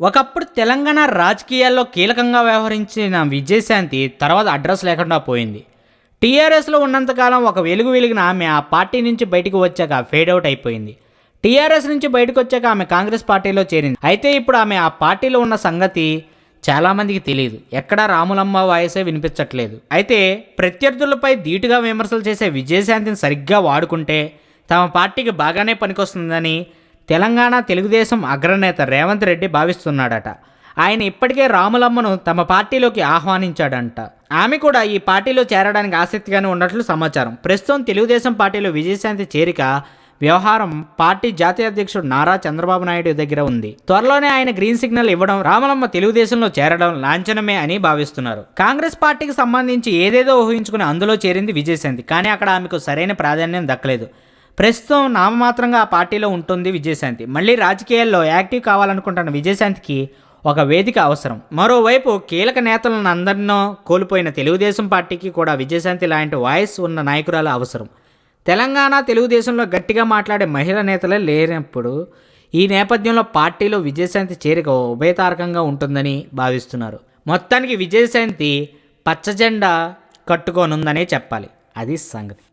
ఒకప్పుడు తెలంగాణ రాజకీయాల్లో కీలకంగా వ్యవహరించిన విజయశాంతి తర్వాత అడ్రస్ లేకుండా పోయింది. టీఆర్ఎస్లో ఉన్నంతకాలం ఒక వెలుగు వెలిగిన ఆమె ఆ పార్టీ నుంచి బయటకు వచ్చాక ఫేడ్ అవుట్ అయిపోయింది. టీఆర్ఎస్ నుంచి బయటకు వచ్చాక ఆమె కాంగ్రెస్ పార్టీలో చేరింది. అయితే ఇప్పుడు ఆమె ఆ పార్టీలో ఉన్న సంగతి చాలామందికి తెలియదు ఎక్కడా రాములమ్మ వాయిసే వినిపించట్లేదు. అయితే ప్రత్యర్థులపై ధీటుగా విమర్శలు చేసే విజయశాంతిని సరిగ్గా వాడుకుంటే తమ పార్టీకి బాగానే పనికొస్తుందని తెలంగాణ తెలుగుదేశం అగ్రనేత రేవంత్ రెడ్డి భావిస్తున్నాడట. ఆయన ఇప్పటికే రాములమ్మను తమ పార్టీలోకి ఆహ్వానించాడంట. ఆమె కూడా ఈ పార్టీలో చేరడానికి ఆసక్తిగానే ఉన్నట్లు సమాచారం. ప్రస్తుతం తెలుగుదేశం పార్టీలో విజయశాంతి చేరిక వ్యవహారం పార్టీ జాతీయ అధ్యక్షుడు నారా చంద్రబాబు నాయుడు దగ్గర ఉంది. త్వరలోనే ఆయన గ్రీన్ సిగ్నల్ ఇవ్వడం రామలమ్మ తెలుగుదేశంలో చేరడం లాంఛనమే అని భావిస్తున్నారు. కాంగ్రెస్ పార్టీకి సంబంధించి ఏదేదో ఊహించుకుని అందులో చేరింది విజయశాంతి. కానీ అక్కడ ఆమెకు సరైన ప్రాధాన్యం దక్కలేదు. ప్రస్తుతం నామమాత్రంగా ఆ పార్టీలో ఉంటుంది విజయశాంతి. మళ్ళీ రాజకీయాల్లో యాక్టివ్ కావాలనుకుంటున్న విజయశాంతికి ఒక వేదిక అవసరం. మరోవైపు కీలక నేతలను అందరినో కోల్పోయిన తెలుగుదేశం పార్టీకి కూడా విజయశాంతి లాంటి వాయిస్ ఉన్న నాయకురాలు అవసరం. తెలంగాణ తెలుగుదేశంలో గట్టిగా మాట్లాడే మహిళా నేతలే లేనప్పుడు ఈ నేపథ్యంలో పార్టీలో విజయశాంతి చేరిక ఉభయతారకంగా ఉంటుందని భావిస్తున్నారు. మొత్తానికి విజయశాంతి పచ్చజెండా కట్టుకోనుందనే చెప్పాలి. అది సంగతి.